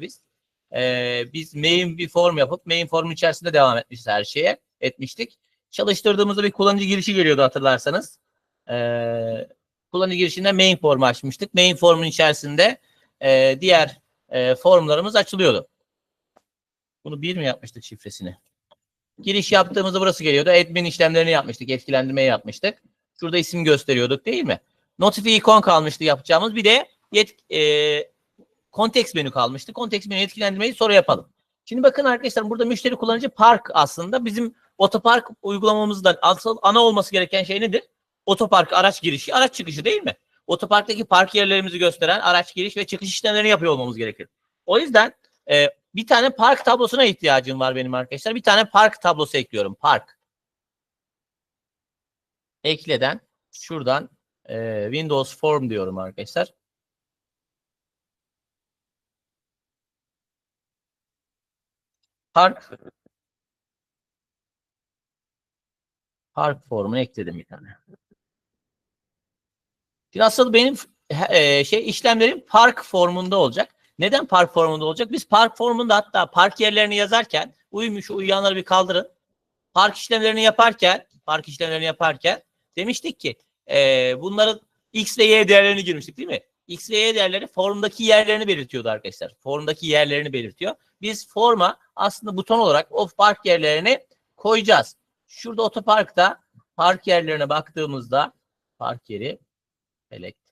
biz. Ee, biz main bir form yapıp main formun içerisinde devam etmişiz her şeye. Etmiştik. Çalıştırdığımızda bir kullanıcı girişi geliyordu hatırlarsanız. Ee, kullanıcı girişinde main formu açmıştık. Main formun içerisinde e, diğer e, formlarımız açılıyordu. Bunu bir mi yapmıştık şifresini? Giriş yaptığımızda burası geliyordu. Admin işlemlerini yapmıştık. Etkilendirmeyi yapmıştık. Şurada isim gösteriyorduk değil mi? Notify ikon kalmıştı yapacağımız. Bir de yet, e, kontekst menü kalmıştı. Kontekst menü etkilendirmeyi sonra yapalım. Şimdi bakın arkadaşlar burada müşteri kullanıcı park aslında bizim otopark uygulamamızda asıl ana olması gereken şey nedir? Otopark araç girişi, araç çıkışı değil mi? Otoparktaki park yerlerimizi gösteren araç giriş ve çıkış işlemlerini yapıyor olmamız gerekir. O yüzden e, bir tane park tablosuna ihtiyacım var benim arkadaşlar. Bir tane park tablosu ekliyorum. Park. Ekleden şuradan e, Windows Form diyorum arkadaşlar. Park Park formunu ekledim bir tane. Şimdi asıl benim e, şey işlemlerim park formunda olacak. Neden park formunda olacak? Biz park formunda hatta park yerlerini yazarken uyumuş uyuyanları bir kaldırın. Park işlemlerini yaparken park işlemlerini yaparken demiştik ki e, bunların x ve y değerlerini girmiştik değil mi? X ve Y değerleri formdaki yerlerini belirtiyordu arkadaşlar. Formdaki yerlerini belirtiyor. Biz forma aslında buton olarak o park yerlerini koyacağız. Şurada otoparkta park yerlerine baktığımızda park yeri select.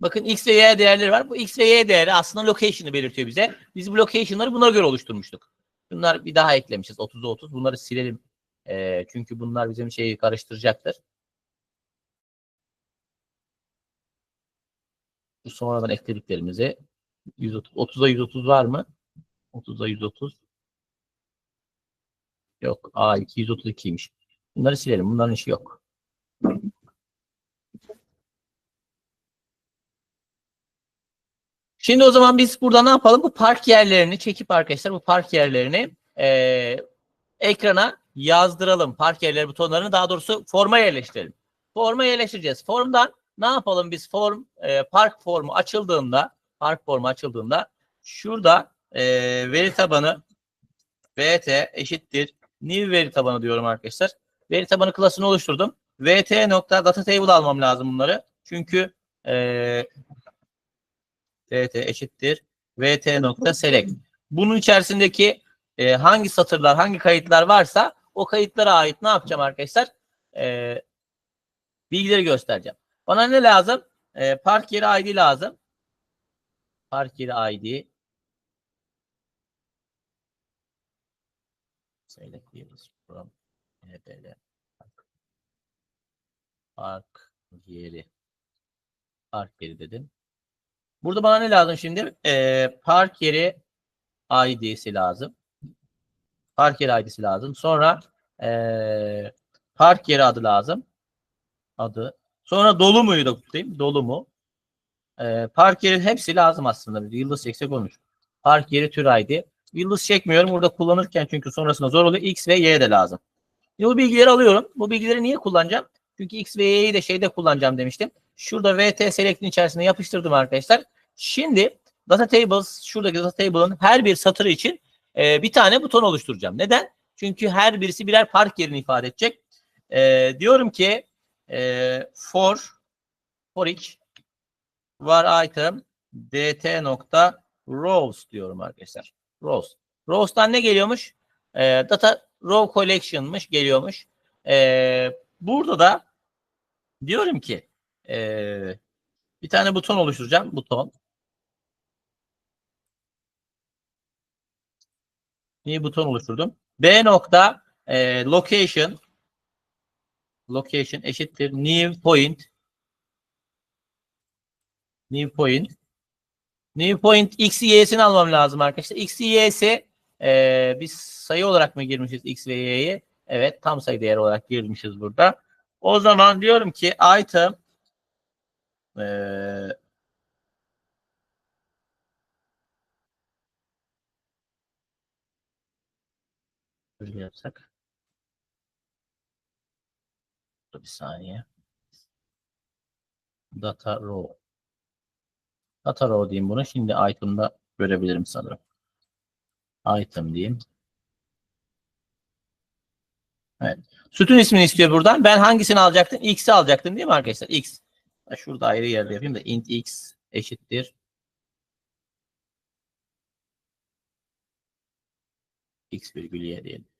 Bakın X ve Y değerleri var. Bu X ve Y değeri aslında location'ı belirtiyor bize. Biz bu location'ları buna göre oluşturmuştuk. Bunlar bir daha eklemişiz. 30'a 30. Bunları silelim. E, çünkü bunlar bizim şeyi karıştıracaktır. Sonradan eklediklerimizi 130, 30'a 130 var mı? 30'a 130. Yok. A 232'ymiş. Bunları silelim. Bunların işi yok. Şimdi o zaman biz burada ne yapalım? Bu park yerlerini çekip arkadaşlar bu park yerlerini e, ekrana yazdıralım. Park yerleri butonlarını daha doğrusu forma yerleştirelim. Forma yerleştireceğiz. Formdan ne yapalım biz form e, park formu açıldığında park formu açıldığında şurada e, veri tabanı vt eşittir new veri tabanı diyorum arkadaşlar. Veri tabanı klasını oluşturdum. vt nokta data table almam lazım bunları. Çünkü e, vt eşittir vt nokta select. Bunun içerisindeki e, hangi satırlar, hangi kayıtlar varsa o kayıtlara ait ne yapacağım arkadaşlar? E, bilgileri göstereceğim. Bana ne lazım? E, park yeri ID lazım. Park yeri ID. Select fields from EBL. Park yeri. Park yeri dedim. Burada bana ne lazım şimdi? E, park yeri ID'si lazım. Park yeri ID'si lazım. Sonra e, park yeri adı lazım. Adı. Sonra dolu muyu da tutayım. Dolu mu? Ee, park yeri hepsi lazım aslında. Yıldız çeksek olmuş. Park yeri tür ID. Yıldız çekmiyorum burada kullanırken çünkü sonrasında zor oluyor. X ve Y de lazım. Şimdi bu bilgileri alıyorum. Bu bilgileri niye kullanacağım? Çünkü X ve Y'yi de şeyde kullanacağım demiştim. Şurada VT select'in içerisine yapıştırdım arkadaşlar. Şimdi data tables şuradaki data table'ın her bir satırı için e, bir tane buton oluşturacağım. Neden? Çünkü her birisi birer park yerini ifade edecek. E, diyorum ki e, for for each var item dt nokta rows diyorum arkadaşlar. Rows. Rows'tan ne geliyormuş? E, data row collection'mış geliyormuş. E, burada da diyorum ki e, bir tane buton oluşturacağım. Buton. Niye buton oluşturdum? B nokta e, location location eşittir new point new point new point x y'sini almam lazım arkadaşlar. x y'si e, biz sayı olarak mı girmişiz x ve y'yi? Evet tam sayı değer olarak girmişiz burada. O zaman diyorum ki item e, böyle yapsak bir saniye. Data row. Data row diyeyim bunu. Şimdi item'da görebilirim sanırım. Item diyeyim. Evet. Sütun ismini istiyor buradan. Ben hangisini alacaktım? X'i alacaktım değil mi arkadaşlar? X. Şurada ayrı yerde yapayım da int x eşittir. x virgül y diyelim.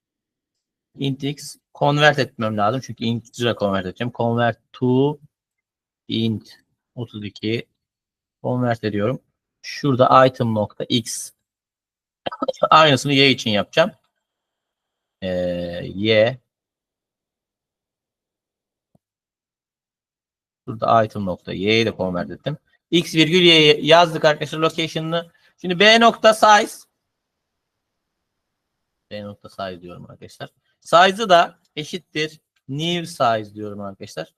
İnt x convert etmem lazım. Çünkü integer'a convert edeceğim. Convert to int 32 convert ediyorum. Şurada item nokta x aynısını y için yapacağım. Ee, y Burada item nokta y'yi de convert ettim. x virgül y'yi yazdık arkadaşlar location'ını. Şimdi b nokta size b nokta size diyorum arkadaşlar. Size'ı da eşittir new size diyorum arkadaşlar.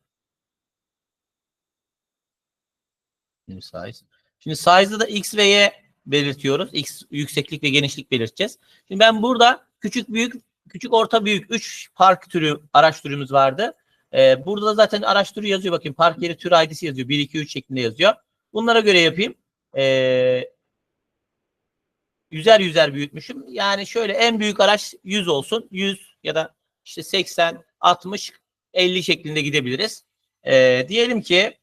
New size. Şimdi size'ı da x ve y belirtiyoruz. X yükseklik ve genişlik belirteceğiz. Şimdi ben burada küçük büyük küçük orta büyük 3 park türü araç türümüz vardı. Ee, burada da zaten araç türü yazıyor bakayım. Park yeri tür ID'si yazıyor. 1 2 3 şeklinde yazıyor. Bunlara göre yapayım. Ee, yüzer yüzer büyütmüşüm. Yani şöyle en büyük araç 100 olsun. 100 ya da işte 80, 60, 50 şeklinde gidebiliriz. Ee, diyelim ki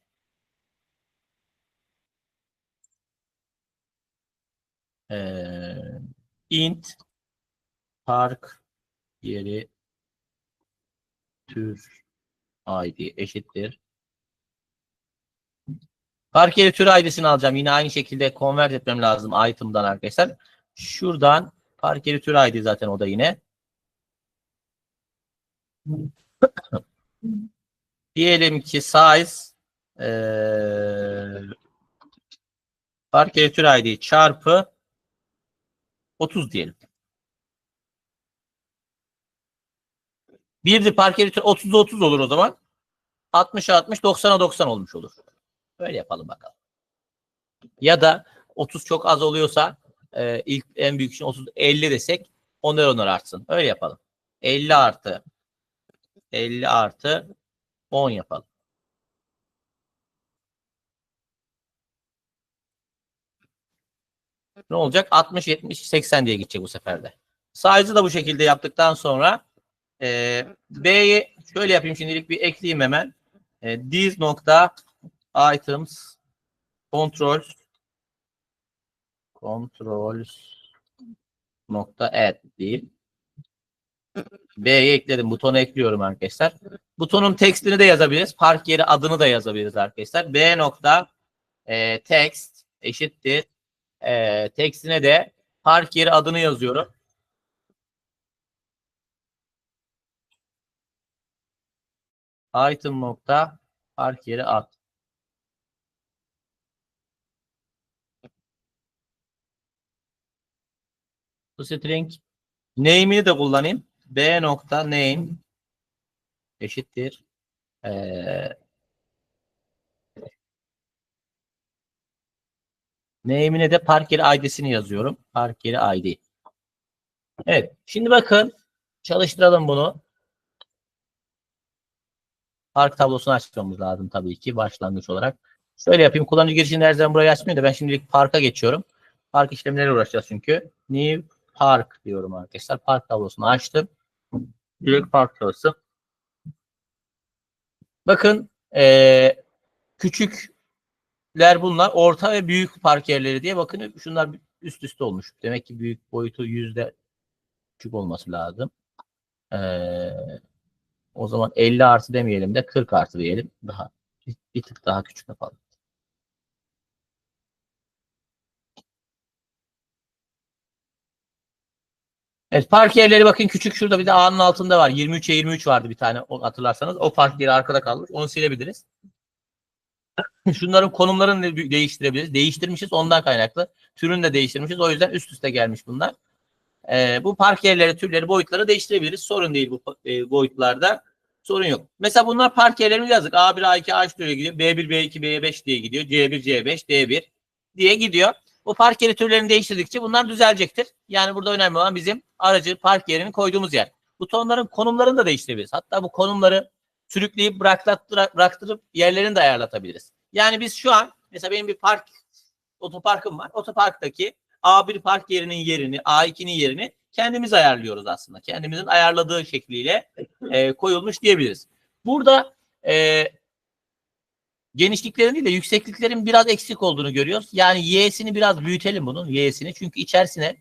ee, int park yeri tür ID eşittir. Park yeri tür ID'sini alacağım. Yine aynı şekilde convert etmem lazım item'dan arkadaşlar. Şuradan park yeri tür ID zaten o da yine. Diyelim ki size ee, park tür ID çarpı 30 diyelim. Bir de park 30'a 30 olur o zaman. 60'a 60, 90'a 90 olmuş olur. Böyle yapalım bakalım. Ya da 30 çok az oluyorsa e, ilk en büyük için 30 50 desek onar onar artsın. Öyle yapalım. 50 artı 50 artı 10 yapalım. Ne olacak? 60, 70, 80 diye gidecek bu sefer de. Size'ı da bu şekilde yaptıktan sonra e, B'yi şöyle yapayım şimdilik bir ekleyeyim hemen. E, these nokta items controls controls nokta add diyeyim. B'yi ekledim. Butonu ekliyorum arkadaşlar. Butonun tekstini de yazabiliriz. Park yeri adını da yazabiliriz arkadaşlar. B nokta e, text eşittir. E, tekstine de park yeri adını yazıyorum. Item nokta park yeri ad. Bu string name'ini de kullanayım. B nokta name eşittir. Ee, name'ine de park yeri ID'sini yazıyorum. Park yeri ID. Evet. Şimdi bakın çalıştıralım bunu. Park tablosunu açmamız lazım tabii ki başlangıç olarak. Şöyle yapayım. Kullanıcı girişini her zaman burayı açmıyor da ben şimdilik parka geçiyorum. Park işlemleriyle uğraşacağız çünkü. New Park diyorum arkadaşlar. Park tablosunu açtım. Direkt park tablosu. Bakın ee, küçükler bunlar. Orta ve büyük park yerleri diye. Bakın şunlar üst üste olmuş. Demek ki büyük boyutu yüzde küçük olması lazım. Eee o zaman 50 artı demeyelim de 40 artı diyelim. Daha bir, bir tık daha küçük yapalım. Evet park yerleri bakın küçük şurada bir de A'nın altında var. 23'e 23 vardı bir tane hatırlarsanız. O park yeri arkada kalmış. Onu silebiliriz. Şunların konumlarını değiştirebiliriz. Değiştirmişiz ondan kaynaklı. Türünü de değiştirmişiz. O yüzden üst üste gelmiş bunlar. Ee, bu park yerleri, türleri, boyutları değiştirebiliriz. Sorun değil bu e, boyutlarda. Sorun yok. Mesela bunlar park yerlerini yazdık. A1, A2, A3 diye gidiyor. B1, B2, B5 diye gidiyor. C1, C5, D1 diye gidiyor. Bu park yeri türlerini değiştirdikçe bunlar düzelecektir. Yani burada önemli olan bizim aracı park yerini koyduğumuz yer. Butonların konumlarını da değiştirebiliriz. Hatta bu konumları sürükleyip bıraktırıp, yerlerini de ayarlatabiliriz. Yani biz şu an mesela benim bir park otoparkım var. Otoparktaki A1 park yerinin yerini, A2'nin yerini kendimiz ayarlıyoruz aslında. Kendimizin ayarladığı şekliyle e, koyulmuş diyebiliriz. Burada e, genişliklerin değil de yüksekliklerin biraz eksik olduğunu görüyoruz. Yani y'sini biraz büyütelim bunun y'sini. Çünkü içerisine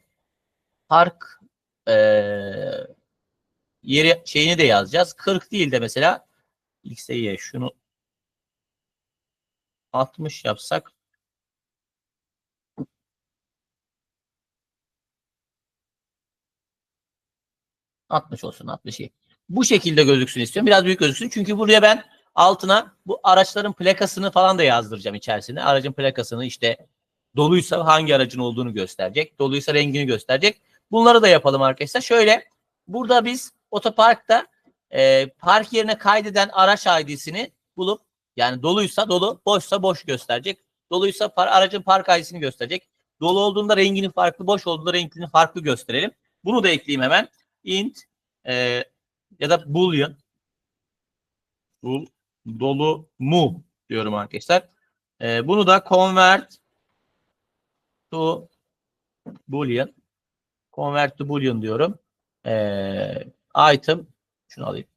park e, yeri şeyini de yazacağız. 40 değil de mesela x'e y şunu 60 yapsak ...60 olsun 60 iyi. Bu şekilde gözüksün istiyorum. Biraz büyük gözüksün. Çünkü buraya ben altına bu araçların plakasını falan da yazdıracağım içerisine. Aracın plakasını işte doluysa hangi aracın olduğunu gösterecek. Doluysa rengini gösterecek. Bunları da yapalım arkadaşlar. Şöyle burada biz otoparkta e, park yerine kaydeden araç ID'sini bulup yani doluysa dolu, boşsa boş gösterecek. Doluysa par, aracın park ID'sini gösterecek. Dolu olduğunda rengini farklı, boş olduğunda rengini farklı gösterelim. Bunu da ekleyeyim hemen. int e, ya da boolean Bul, dolu mu diyorum arkadaşlar. E, bunu da convert to boolean convert to boolean diyorum. E, item şunu alayım.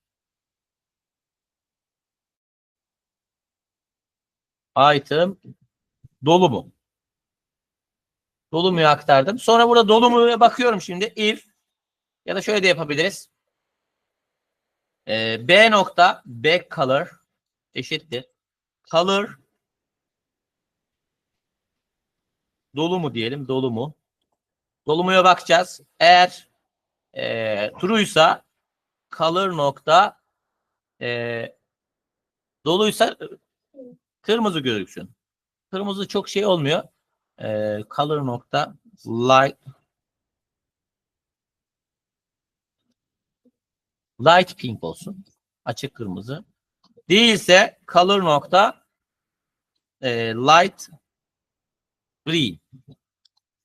Item dolu mu? Dolu muyu aktardım. Sonra burada dolu bakıyorum şimdi. If ya da şöyle de yapabiliriz. Ee, B nokta back color eşittir. Color dolu mu diyelim. Dolu mu? Dolu muya bakacağız. Eğer e, true'ysa color nokta e, doluysa kırmızı gözüksün. Kırmızı çok şey olmuyor. E, color nokta light light pink olsun. Açık kırmızı. Değilse color nokta e, light green.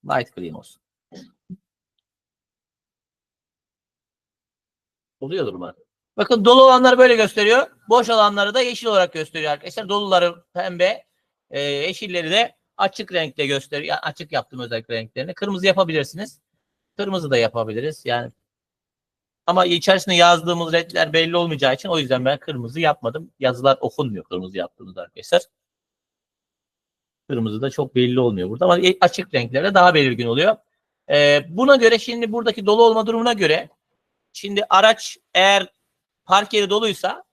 Light green olsun. Oluyordur umarım. Bakın dolu olanları böyle gösteriyor. Boş olanları da yeşil olarak gösteriyor arkadaşlar. Doluları pembe, e, yeşilleri de açık renkte gösteriyor. Yani açık yaptım özellikle renklerini. Kırmızı yapabilirsiniz. Kırmızı da yapabiliriz. Yani ama içerisinde yazdığımız renkler belli olmayacağı için o yüzden ben kırmızı yapmadım. Yazılar okunmuyor kırmızı yaptığımızda arkadaşlar. Kırmızı da çok belli olmuyor burada ama açık renklerde daha belirgin oluyor. Ee, buna göre şimdi buradaki dolu olma durumuna göre şimdi araç eğer park yeri doluysa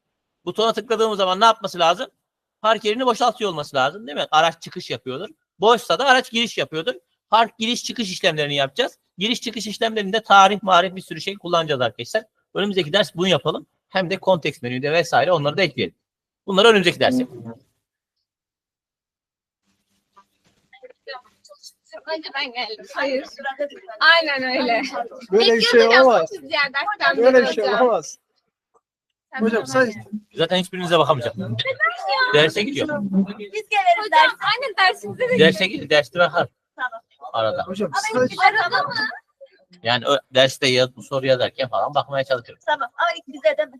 butona tıkladığımız zaman ne yapması lazım? Park yerini boşaltıyor olması lazım değil mi? Araç çıkış yapıyordur. Boşsa da araç giriş yapıyordur. Park giriş çıkış işlemlerini yapacağız. Giriş çıkış işlemlerinde tarih, marif bir sürü şey kullanacağız arkadaşlar. Önümüzdeki ders bunu yapalım. Hem de konteks menüde vesaire onları da ekleyelim. Bunları önümüzdeki ders yapalım. Önce ben geldim. Hayır. Aynen öyle. Böyle bir şey olamaz. Böyle bir şey olamaz. Hocam sen. Zaten hiçbirinize bakamayacağım. Derse gidiyor. Biz geliriz hocam. Aynen dersimize de Derse gidiyor. Derste bakar. Tamam. Arada. hocam staj arada mı? Yani o derste yaz, bu soru yazarken falan bakmaya çalışıyorum. Tamam. Ama ilk bize de?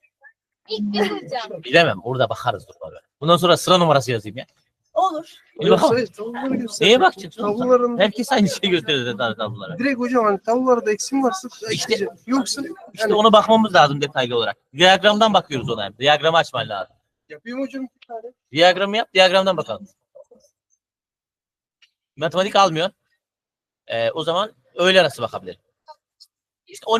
İlk biz hocam. Bilemem. Burada bakarız duruma Bundan sonra sıra numarası yazayım ya. Olur. Bakalım. staj tabloları göster. Neye bakacaksın? Tabloların Herkes aynı şeyi gösteriyor zaten tablolara. direkt hocam hani tablolarda eksim varsa İşte- ekleyeceğim. Yoksa İşte yani onu bakmamız lazım detaylı olarak. Diyagramdan bakıyoruz ona. hem. Diyagramı açman lazım. yapayım hocam bir tane. Diyagramı yap, diyagramdan bakalım. Matematik almıyor. Ee, o zaman öğle arası bakabilir. İşte 12